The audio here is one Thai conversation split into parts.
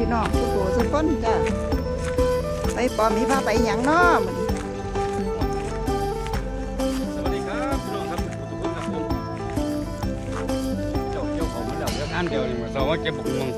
พี่น้องสุโขสุคนจ้ะไปปอมมีพาไปหยังน้อมื้อนี้สวัสดีครับพี่น้องครับทุกคนครับผมเจ้าเจ้าของมันแล้วเรื่องอันเดียวนี่มาสอนว่าเก็บบุกมึง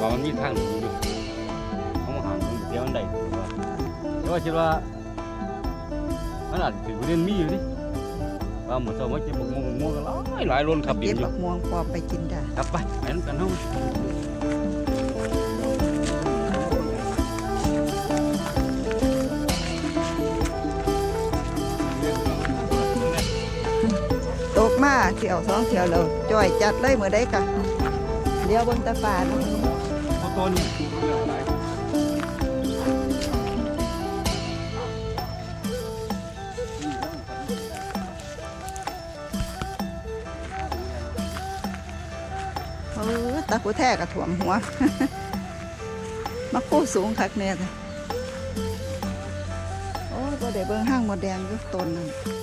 ว่ามันมีทางหนีอยู่เขามาหามันเดียวอันใดว่าแต่ว่าคิดว่ามันอาจจะถือเรียนมีอยู่ดิว่าหมดสอนว่าเก็บบุกมึงบุกมึงหลายหลายล้นขับบิเก็นบอยู่บักม่วงปอมไปกินจ้ะ ครับไปไปนั่นกันเนาะ มาเที่ยวสองเที่ยวแล้วจ่อยจัดเลยเมื้อใดกะเดี๋ยวบิ่งแตาป่าเนาต้นเออะไรเออตากูแท้ก็ท่วมหัว มากู้สูงคักแน่จ้ะโอ้ยบ่ได้เบิ่งห้างหมดแดงยู่ต้นนั่น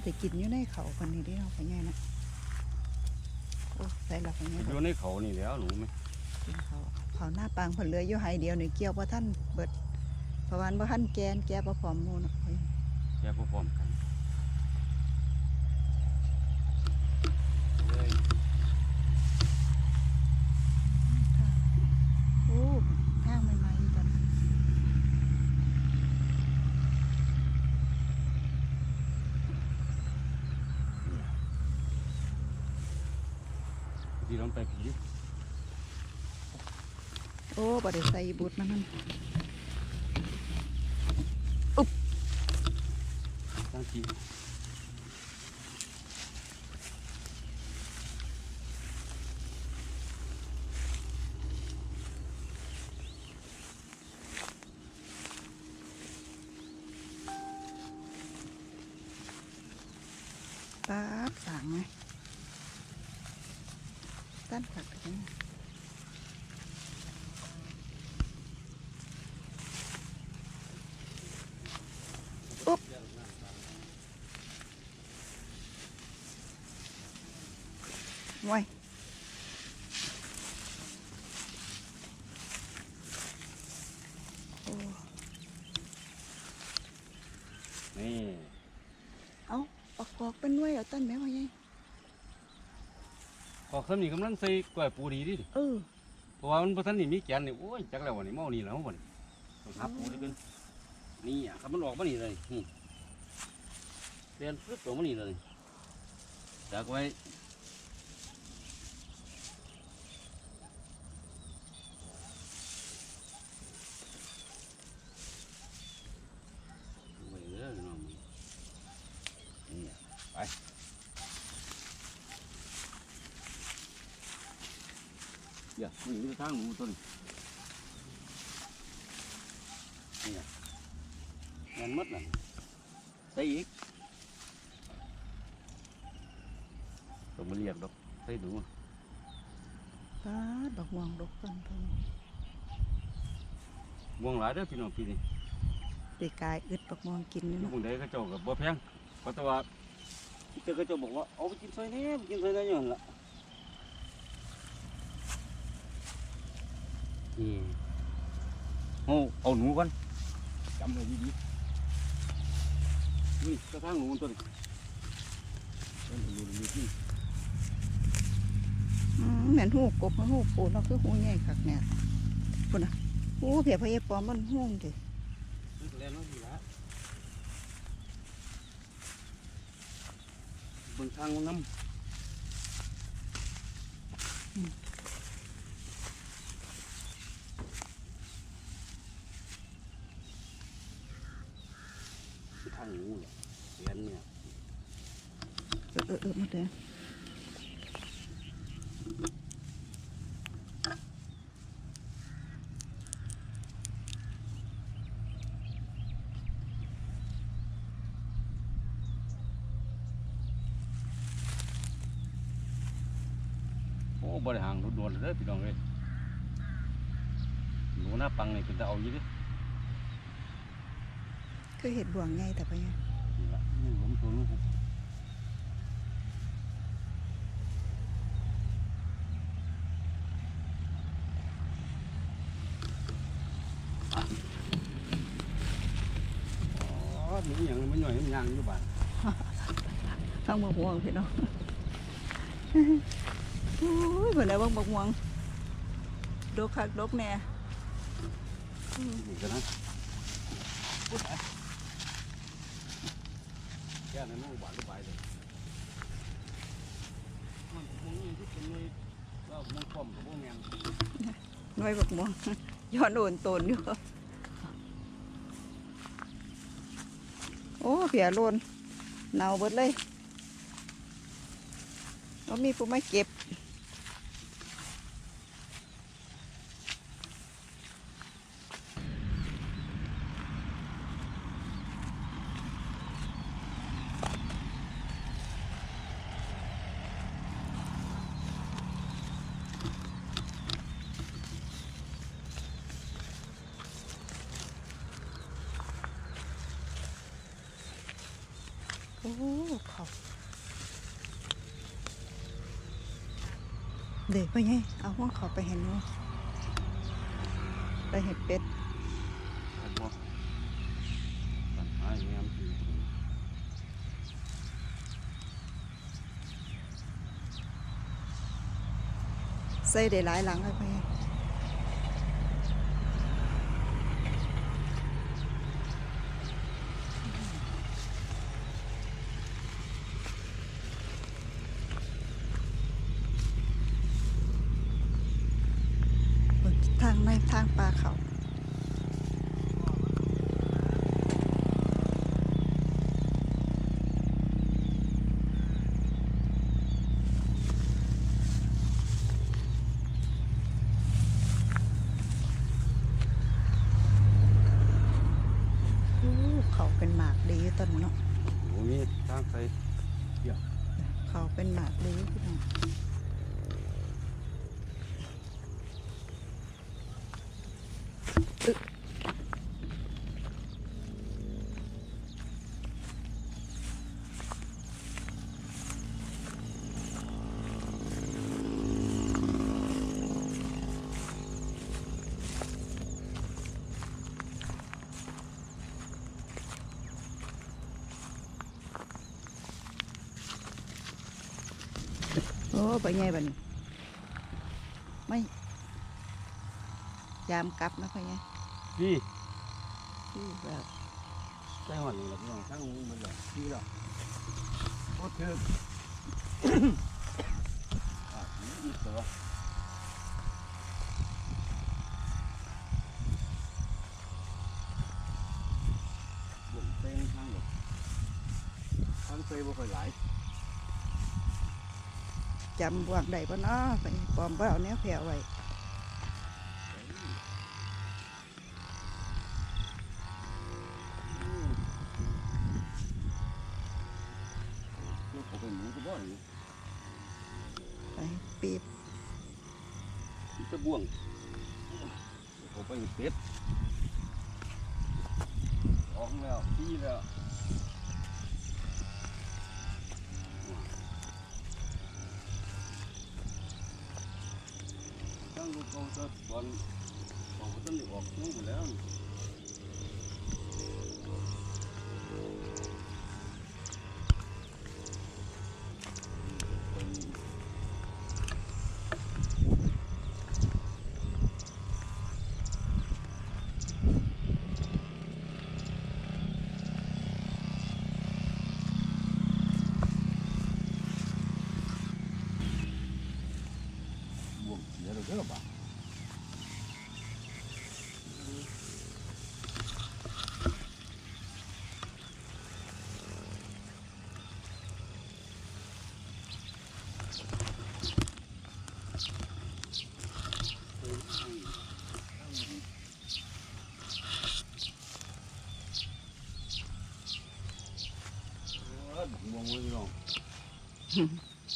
มันสิกินอยู่ในเขาคนนี้เด้เนาะพ่อใหญ่นะโอ้ใส่ละพ่อใหญ่อยู่ในเขานี่แล้วหนูไหมกินเขาเขาหน้าปางเพิ่นเหลืออยู่ไห้เดียวนี่เกี่ยวบ่ทันเบิดเพราะวาอันบ่ทันแกนแกบ่พร้อมหมู่เนาะพ่อใหญ่แกพร้อมๆกันเลย โอ้ทางใหม่ๆตอนนั้น ที่เราไปผีโอ้บ่ได้ใส่บุตรมันนั่นตั้งทีป๊าบสางไห มตั้นผักถึงอุ๊บไว้ยโอ้นี่ เอาออกกอกเป็นหน่วยเอาต้นแม่ว่าไง ขอคำนี้กำลังใส่กล้วยปูดีดิเออเพราะว่ามันพอท่านนี่มีแกนนี่โอ้ยจักแล้ววันนี้เมานี่แล้ววันนี้ต้องหาปูได้เป็นนี่อะครับมันออกมานี่เลยนี่เรียนปึ๊บออกมานี่เลยจากไว้ไว้เด้อน้องนี่อะไปเดี๋ยว นี่คือทางหนูตัวนี้นี่อะเงินหมดน่ะใส่อีกต้องมาเรียกดอกใส่ดูป๊าดดอกม่วงดอกต้นเพิ่นม่วงหลายเด้อพี่น้องพี่นี่ปีกายอึดดอกม่วงกินนี่อยู่เนาะบางใดเขาเจ้ากับบ่แพงเพราะแต่ว่าเจ้าเขาเจ้าบอกว่าเอาไปกินซอยนี้ไปกินซอยนี้อยู่นั่นล่ะ อืมเอาเอาหนูก่อนจำไว้ดีๆนี่กระทั่งหนูตัวนี้เอาหนูนี่ที่อืมเหมือนหูกบหูปูเนาะคือหูใหญ่คักเนี่ยพุ่นน่ะโอ้เพียพะเยปอมมันห่วงดินี่ก็แล้วเนาะนี่ละเบิ่งทางมันน้ำ ออ เออหมดเลยโอ้บริหารรถด่วนเลยพี่น้องเลยหนูหน้าปังนี่เป็นตาเอาอยู่ดิคือเห็ดบ่วงไงแต่ไปไงนี่ละนี่ผมตัวลูก อ๋อมีอย่างมันหน่อยมันยางอยู่บ้านข้างบักม่วงพี่น้องโอ้ยเพิ่นแล้วบักม่วงดกคักดกแน่นี่กันนะพูดไปแค่นั้นมันหวานระบายเลยมันคงนี่ที่เป็นเลยว่ามันคอมกับพวกแมงหน้อยบักม่วงย้อนโอนตนอยู่ โอ้ เผียโลนเน่าเบิดเลยก็มีผู้มาเก็บ โอ้เขา เด็กไปไงเอาห้องเขาไปเห็นหนูไปเห็นเป็ดใส่ได้หลายหลังเลยไปไงเบิ่งทางในทางปลาเขา โอ้เขาเป็นหมากดีอยู่ต้นเนาะ โอ้มีทางไป เขาเป็นหมากดีพี่น้อง โอ้ไปไงบัดนี้ไม่ยามกลับนะไปไงพี่ที่แบบใช่หอนนี่แหละพี่น้องทั้งมันเลยพี่ละโอ้เธออะนี่ตัวบ่งเต้งทางหรอกทางไปบ่ค่อยหลาย จำบวกได้ปะเนาะไปปลอมบ่เอาแนวแผ่วไว้ไปปีบจะบ่วงเขาไปเป็ดออกแล้วพี่แล้ว ตั้งลูกเขาจะตอนออกก็ต้องออกนู่นอยู่แล้วงเสียแล้วเด้อบ่า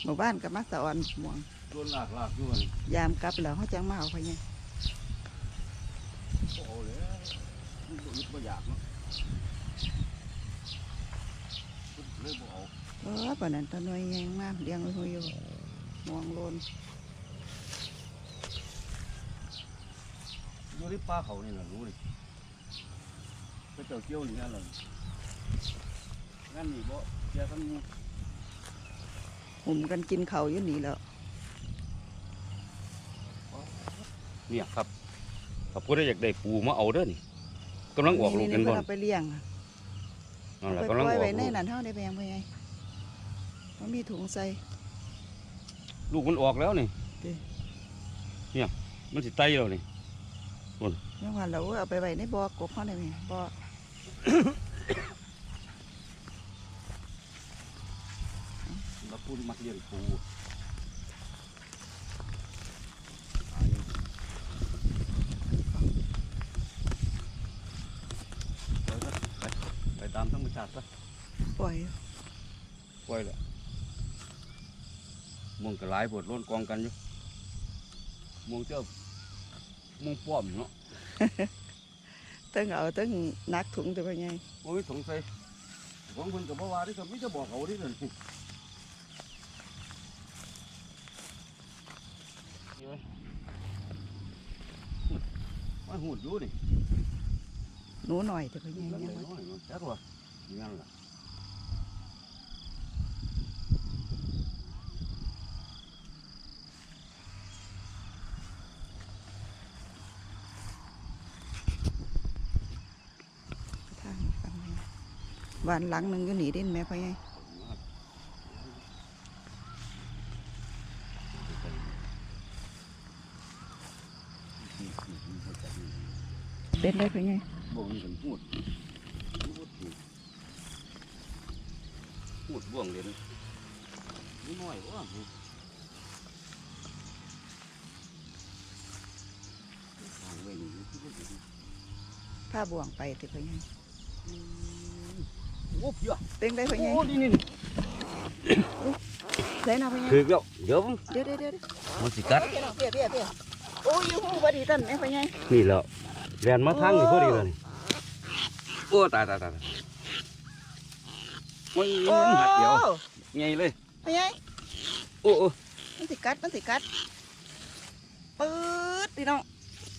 หมู่บ้านก็มาสะออนหม่วงโดนลากลากอยู่นี่ยามกลับแล้วเขาจังมาเอาไปไงโอ้เลยมันบ่อึดบ่อยากเนาะเลยบ่เอาเออปานนั้นตะหน่วยแยงมากเลี้ยงไว้หัวอยู่หม่วงโลนอยู่ที่ป่าเขานี่ล่ะรู้นี่ไปเจ้าเกี่ยวนี่นั่นล่ะงั้นนี่บ่เสียทั้ง หมู่หุ่มกันกินเขาวอยู่นี่แล้วเนี่ยครับถ้าผู้ใดอยากได้ปูมาเอาเด้อนี่กำลังออกลูกกันบ่เพิ่นเอาไปเลี้ยงอะนั่นเอาล่ะไปกำลังปล่อยออกไว้ในลูกนั้นเฮาได้แบ่งไปไงมันมีถุงใส่ลูกมันออกแล้วนี่ติเนี่ยมันสิไตแล้วนี่ยังว่าเราเอาไปไว้ในบ่อกบเฮาได้ไหมบ่แล้วปูมักเลี้ยงปูไปซะไปไปตามธรรมชาติซะปล่อยปล่อยเลยมงก็หลายปวดร้นกองกันอยู่มงเจ้ามงป้อมเนาะตั้งเอาตั้งนักถุงตัวไปไงโอ้ยสงสัยของคนกับบ่ว่าที่กับ มิจะบอกเขาที่นั่นมันหูดอยู่นี่หนูหน่อยตัวไปไงนั่นยังเลยว่าน้อยจักว่างั้นล่ะทางฟังไงวันหลังหนึงอยู่หนีเด่นแม่ไปไง เป็นได้ไปไงบ่มีกันหูดหูดหูดหูดบ่วงเล่นนี่น้อยว่าหูดทางไว้นี่คือบ่ดีผ้าบ่วงไปติไปไงโอ้เพียเป็นได้ไปไงโอ้นี่นี่ใส่หน้าไปไงคือแล้วเดี๋ยวผมเดี๋ยวเดี๋ยวเดี๋ยวมันสิกัดเดี๋ยวเดี๋ยวเดี๋ยวเดี๋ยว โอ้ยอยู่หูบดีตันแม่ไปไงนี่แล้วเรียนมาทางนี่พอดีเลยนี่โอ้ตายตายตายตายมันโอ้หัดเดียวไงเลยไปไงโอ้โอ้มันสิกัดมันสิกัดปื๊ดพี่น้อง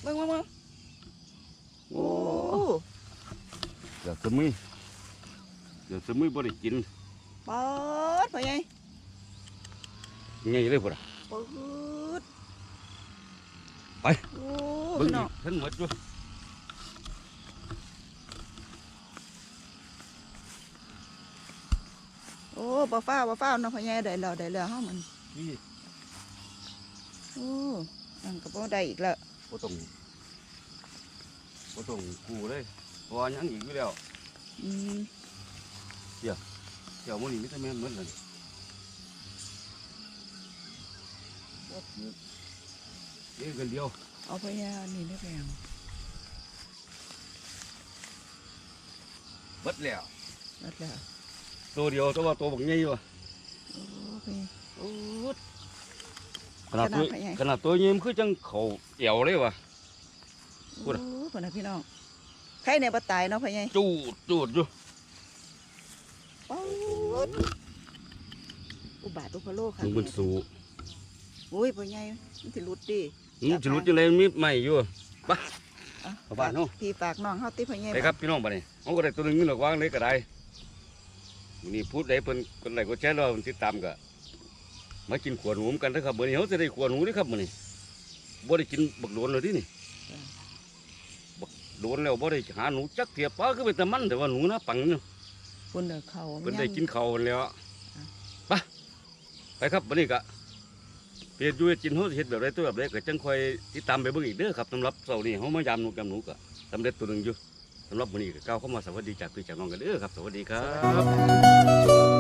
เบิ่งเบิ่งเบิ่งโอ้โอ้เดี๋ยวสมุยเดี๋ยวสมุยบ่ได้กินปื๊ดไปไงไงเลยพุ่นน่ะปื๊ด ไปโอ้เบิ่งพี่น้นี่องทั้งหมดอยู่โอ้บ่ฟ้าวบ่ฟ้าวน้องพ่อใหญ่ได้แล้วได้แล้วเฮามันนี่โอ้อันก็บ่ได้อีกแล้วบ่ต้องบ่ต้องกูเลยเพราะว่ายังอีกอยู่แล้วอืมเดี๋ยวมื้อนี้มีแต่แม่นหมดเลย เอ้ยกันเดียวเอาไปยานี่ได้แพงเบิดแล้วนัดแล้วตัวเดียวแต่ว่าตัวบักใหญ่อยู่ว่ะโอ้ไปโอ้ด ขนาดตัวขนาดไหนขนาดตัวเยี่ยมคือจังเขาเอี่ยวเลยวะพูโอ้ดอะพุ่นน่ะพี่น้องใครเนี่ยบ่ตายเนาะพ่อใหญ่จูดจูดอยู่ปื๊ดอุบาทอุปโลกค่ะมันเป็นสูโอ้ยพ่อใหญ่มันสิหลุดดิ มันจะรู้จังไรมีใหม่อยู่อะเอาบ้านเนาะพี่ฝากน้องเฮาติพ่อใหญ่ไปครับพี่น้องบ้านนี้เขาก็ได้ตัวหนึงนี่หรอกวางเลยก็ได้มื้อนี่พูดได้เพิ่นคนไหนก็แชร์เราติดตามก็มากินขวหนูกันนะครับมื้อนี้เขาจะได้ขวหนูเด้อครับมื้อนี้บ่ได้กินบักโดนเลยดินี่บักโดนแล้วบ่ได้หาหนูจักเทียบปลาคือเป็นตะมันแต่ว่าหนูนะปังเนาะพุ่นเด้อเขาเพิ่นได้กินข้าวกันแล้วไปไปครับวันนี้ก็ เพจยนอยู่กินเฮาสิเฮ็ดแบบไรตัวแบบไรก็จังคอยติดตามไปเบิ่งอีกเด้อครับสำหรับเสาร์นี้เฮามายามหนูกับหนูก็สำเร็จตัวหนึงอยู่สำหรับมื้อนี้ก็ก้าวเข้ามาสวัสดีจากพี่จากน้องกันเด้อครับ สวัสดีครับ